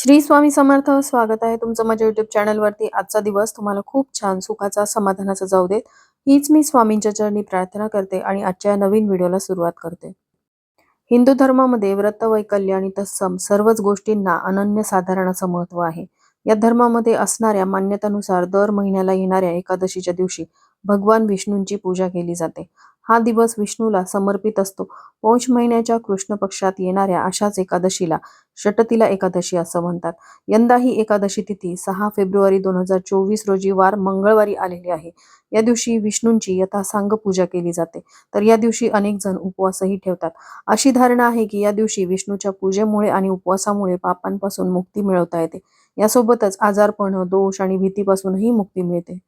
श्री स्वामी समर्थ स्वागत आहे तुमचं माझ्या युट्यूब चॅनलवरती आजचा दिवस तुम्हाला खूप छान सुखाचा समाधानाचा जाऊ देत. हीच मी स्वामींच्या चरणी प्रार्थना करते आणि आजच्या नवीन व्हिडिओला सुरुवात करते. हिंदू धर्मामध्ये व्रत वैकल्य आणि तत्सम सर्वच गोष्टींना अनन्यसाधारण असं महत्त्व आहे. या धर्मामध्ये असणाऱ्या मान्यतानुसार दर महिन्याला येणाऱ्या एकादशीच्या दिवशी भगवान विष्णूंची पूजा केली जाते. हा दिवस विष्णूला समर्पित असतो. पौष महिन्याच्या कृष्ण पक्षात येणाऱ्या अशाच एकादशीला षटतीला एकादशी असं म्हणतात. यंदा ही एकादशी तिथी सहा फेब्रुवारी दोन हजार चोवीस रोजी वार मंगळवारी आलेली आहे. या दिवशी विष्णूंची यथासांग पूजा केली जाते. तर या दिवशी अनेक जण उपवासही ठेवतात. अशी धारणा आहे की या दिवशी विष्णूच्या पूजेमुळे आणि उपवासामुळे पापांपासून मुक्ती मिळवता येते. यासोबतच आजारपण दोष आणि भीतीपासूनही मुक्ती मिळते.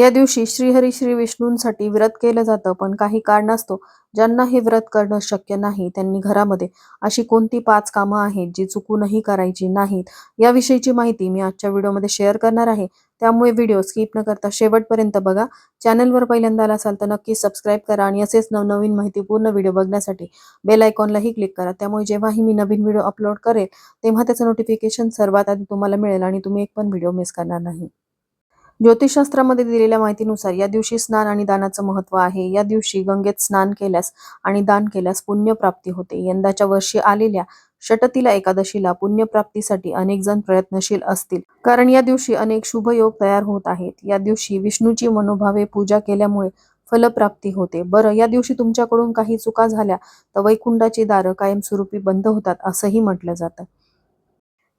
या दिवशी श्रीहरी श्री विष्णूंसाठी व्रत केलं जातं पण काही कारणास्तव ज्यांना हे व्रत करणं शक्य नाही त्यांनी घरामध्ये अशी कोणती पाच कामं आहेत जी चुकूनही करायची नाहीत? याविषयीची माहिती मी आजच्या व्हिडिओमध्ये शेअर करणार आहे. त्यामुळे व्हिडिओ स्किप न करता शेवटपर्यंत बघा. चॅनलवर पहिल्यांदा आला असाल तर नक्की सबस्क्राईब करा आणि असेच नवनवीन माहितीपूर्ण व्हिडिओ बघण्यासाठी बेल आयकॉनलाही क्लिक करा. त्यामुळे जेव्हाही मी नवीन व्हिडिओ अपलोड करेल तेव्हा त्याचं नोटिफिकेशन सर्वात आधी तुम्हाला मिळेल आणि तुम्ही एक पण व्हिडिओ मिस करणार नाही. ज्योतिषशास्त्रामध्ये दिलेल्या माहितीनुसार या दिवशी स्नान आणि दानाचं महत्त्व आहे. या दिवशी गंगेत स्नान केल्यास आणि दान केल्यास पुण्यप्राप्ती होते. यंदाच्या वर्षी आलेल्या षटतीला एकादशीला पुण्यप्राप्तीसाठी अनेक जण प्रयत्नशील असतील. कारण या दिवशी अनेक शुभ योग तयार होत आहेत. या दिवशी विष्णूची मनोभावे पूजा केल्यामुळे फलप्राप्ती होते. बरं या दिवशी तुमच्याकडून काही चुका झाल्या तर वैकुंडाची दारं कायमस्वरूपी बंद होतात असंही म्हटलं जातं.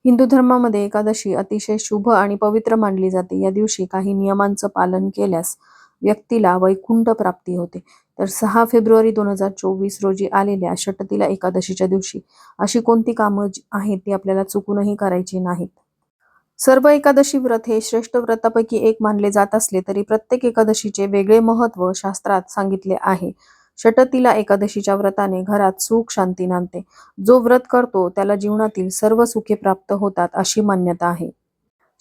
हिंदू धर्मामध्ये एकादशी अतिशय शुभ आणि पवित्र मानली जाते. या दिवशी काही नियमांचं पालन केल्यास व्यक्तीला वैकुंठ प्राप्ती होते. तर सहा फेब्रुवारी दोन हजार चोवीस रोजी आलेल्या षटतीला एकादशीच्या दिवशी अशी कोणती कामं आहेत ती आपल्याला चुकूनही करायची नाहीत. सर्व एकादशी व्रत हे श्रेष्ठ व्रतापैकी एक मानले जात असले तरी प्रत्येक एकादशीचे वेगळे महत्त्व शास्त्रात सांगितले आहे. षटतीला एकादशीच्या व्रताने घरात सुख शांती नांदते. जो व्रत करतो त्याला जीवनातील सर्व सुखे प्राप्त होतात अशी मान्यता आहे.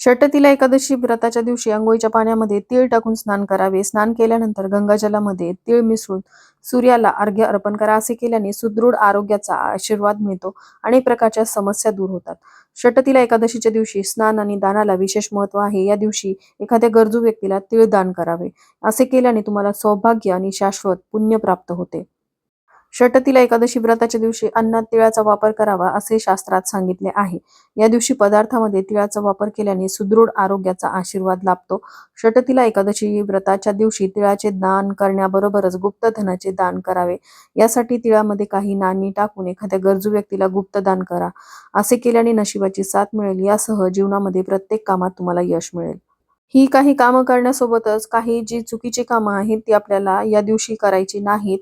षटतीला एकादशी व्रताच्या दिवशी आंघोळीच्या पाण्यामध्ये तीळ टाकून स्नान करावे. स्नान केल्यानंतर गंगाजलामध्ये तीळ मिसळून सूर्याला अर्घ्य अर्पण करा. असे केल्याने सुदृढ आरोग्याचा आशीर्वाद मिळतो अनेक प्रकारच्या समस्या दूर होतात. षटतीला एकादशीच्या दिवशी स्नान आणि दानाला विशेष महत्त्व आहे. या दिवशी एखाद्या गरजू व्यक्तीला तीळ दान करावे. असे केल्याने तुम्हाला सौभाग्य आणि शाश्वत पुण्य प्राप्त होते. षटतीला एकादशी व्रताच्या दिवशी अन्नात तिळाचा वापर करावा असे शास्त्रात सांगितले आहे. या दिवशी पदार्थामध्ये तिळाचा वापर केल्याने सुदृढ आरोग्याचा आशीर्वाद लाभतो. षटतीला एकादशी व्रताच्या दिवशी तिळाचे दान करण्याबरोबरच गुप्त धनाचे दान करावे. यासाठी तिळामध्ये काही नाणी टाकून एखाद्या गरजू व्यक्तीला गुप्त दान करा. असे केल्याने नशिबाची साथ मिळेल. यासह जीवनामध्ये प्रत्येक कामात तुम्हाला यश मिळेल. ही काही कामं करण्यासोबतच काही जी चुकीची कामं आहेत ती आपल्याला या दिवशी करायची नाहीत.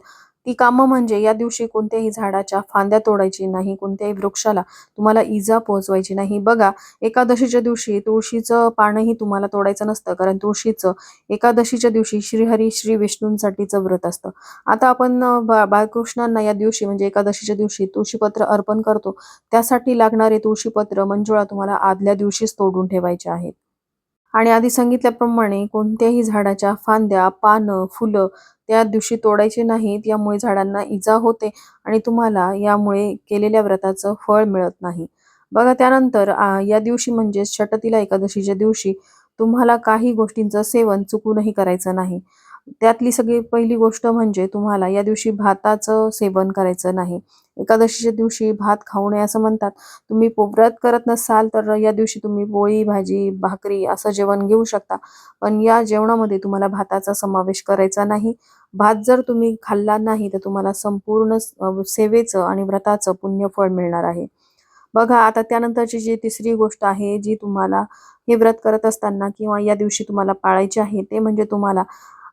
ती कामं म्हणजे या दिवशी कोणत्याही झाडाच्या फांद्या तोडायची नाही कोणत्याही वृक्षाला तुम्हाला इजा पोहोचवायची नाही. बघा एकादशीच्या दिवशी तुळशीचं पानही तुम्हाला तोडायचं नसतं कारण तुळशीचं एकादशीच्या दिवशी श्रीहरी श्री विष्णूंसाठीचं व्रत असतं. आता आपण बाळकृष्णांना या दिवशी म्हणजे एकादशीच्या दिवशी तुळशीपत्र अर्पण करतो. त्यासाठी लागणारे तुळशीपत्र मंजुळा तुम्हाला आदल्या दिवशीच तोडून ठेवायचे आहेत. आणि आधी सांगितल्याप्रमाणे कोणत्याही झाडाच्या फांद्या पानं फुलं त्या दिवशी तोडायचे नाहीत यामुळे झाडांना इजा होते आणि तुम्हाला यामुळे केलेल्या व्रताचं फळ मिळत नाही. बघा त्यानंतर या दिवशी म्हणजे छटतीला एकादशीच्या दिवशी तुम्हाला काही गोष्टींचं सेवन चुकूनही करायचं नाही. त्यातली सगळी पहिली गोष्ट म्हणजे तुम्हाला या दिवशी भाताचं सेवन करायचं नाही. एकादशीच्या दिवशी भात खाऊ नये असं म्हणतात. तुम्ही व्रत करत नसाल तर या दिवशी तुम्ही पोळी भाजी भाकरी असं जेवण घेऊ शकता. पण या जेवणामध्ये तुम्हाला भाताचा समावेश करायचा नाही. भात जर तुम्ही खाल्ला नाही तर तुम्हाला संपूर्ण सेवेचं आणि व्रताचं पुण्यफळ मिळणार आहे. बघा आता त्यानंतरची जी तिसरी गोष्ट आहे जी तुम्हाला हे व्रत करत असताना किंवा या दिवशी तुम्हाला पाळायची आहे ते म्हणजे तुम्हाला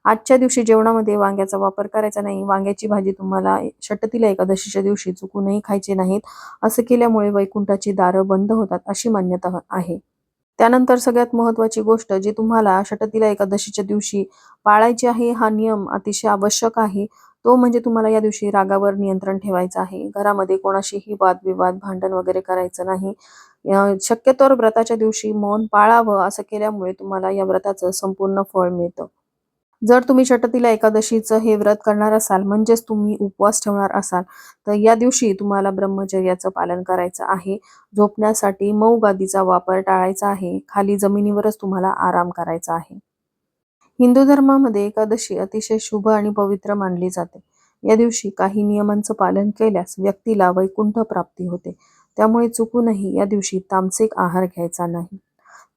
आजच्या दिवशी जेवणामध्ये वांग्याचा वापर करायचा नाही. वांग्याची भाजी तुम्हाला षटतीला एकादशीच्या दिवशी चुकूनही खायची नाहीत. असं केल्यामुळे वैकुंठाची दारं बंद होतात अशी मान्यता आहे. त्यानंतर सगळ्यात महत्वाची गोष्ट जी तुम्हाला षटतीला एकादशीच्या दिवशी पाळायची आहे हा नियम अतिशय आवश्यक आहे. तो म्हणजे तुम्हाला या दिवशी रागावर नियंत्रण ठेवायचं आहे. घरामध्ये कोणाशीही वादविवाद भांडण वगैरे करायचं नाही. शक्यतोवर व्रताच्या दिवशी मौन पाळावं असं केल्यामुळे तुम्हाला या व्रताचं संपूर्ण फळ मिळतं. जर तुम्ही षटतीला एकादशीचं हे व्रत करणार असाल म्हणजेच तुम्ही उपवास ठेवणार असाल तर या दिवशी तुम्हाला ब्रह्मचर्याचं पालन करायचं आहे. झोपण्यासाठी मऊ गादीचा वापर टाळायचा आहे. खाली जमिनीवरच तुम्हाला आराम करायचा आहे. हिंदू धर्मामध्ये एकादशी अतिशय शुभ आणि पवित्र मानली जाते. या दिवशी काही नियमांचं पालन केल्यास व्यक्तीला वैकुंठ प्राप्ती होते. त्यामुळे चुकूनही या दिवशी तामसिक आहार घ्यायचा नाही.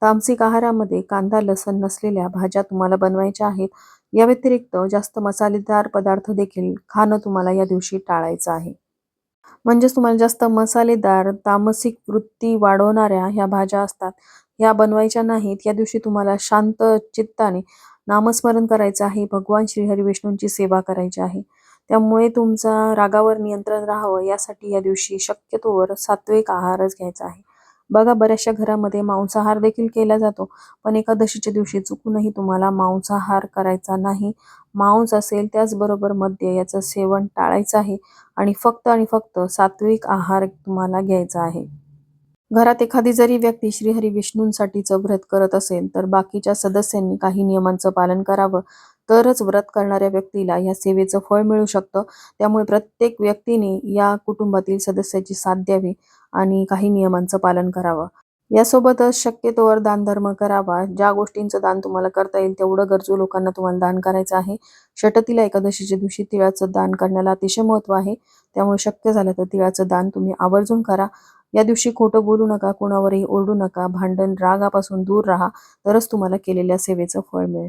तामसिक आहारामध्ये कांदा लसण नसलेल्या भाज्या तुम्हाला बनवायच्या आहेत. या व्यतिरिक्त जास्त मसालेदार पदार्थ देखील खाणं तुम्हाला या दिवशी टाळायचं आहे. म्हणजेच तुम्हाला जास्त मसालेदार तामसिक वृत्ती वाढवणाऱ्या ह्या भाज्या असतात. ह्या बनवायच्या नाहीत. या दिवशी तुम्हाला शांत चित्ताने नामस्मरण करायचं आहे. भगवान श्रीहरी विष्णूंची सेवा करायची आहे. त्यामुळे तुमचा रागावर नियंत्रण राहावं. यासाठी या दिवशी शक्यतोवर सात्विक आहारच घ्यायचा आहे. बघा बऱ्याचशा घरामध्ये मांसाहार देखील केला जातो पण एकादशीच्या दिवशी चुकूनही तुम्हाला मांसाहार करायचा नाही. मांस असेल त्याचबरोबर मद्य याचं सेवन टाळायचं आहे आणि फक्त आणि फक्त सात्विक आहार तुम्हाला घ्यायचा आहे. घरात एखादी जरी व्यक्ती श्रीहरी विष्णूंसाठीचं व्रत करत असेल तर बाकीच्या सदस्यांनी काही नियमांचं पालन करावं. तरच व्रत करणाऱ्या व्यक्तीला या सेवेचं फळ मिळू शकतं. त्यामुळे प्रत्येक व्यक्तीने या कुटुंबातील सदस्याची साथ द्यावी. आणि काही नियमांचं पालन करावं. यासोबतच शक्यतोवर दानधर्म करावा. ज्या गोष्टींचं दान तुम्हाला करता येईल तेवढं गरजू लोकांना तुम्हाला दान करायचं आहे. षटतीला एकादशीच्या दिवशी तिळाचं दान करण्याला अतिशय महत्त्व आहे. त्यामुळे शक्य झालं तर तिळाचं दान तुम्ही आवर्जून करा. या दिवशी खोटं बोलू नका कोणावरही ओरडू नका भांडण रागापासून दूर राहा तरच तुम्हाला केलेल्या सेवेचं फळ मिळेल.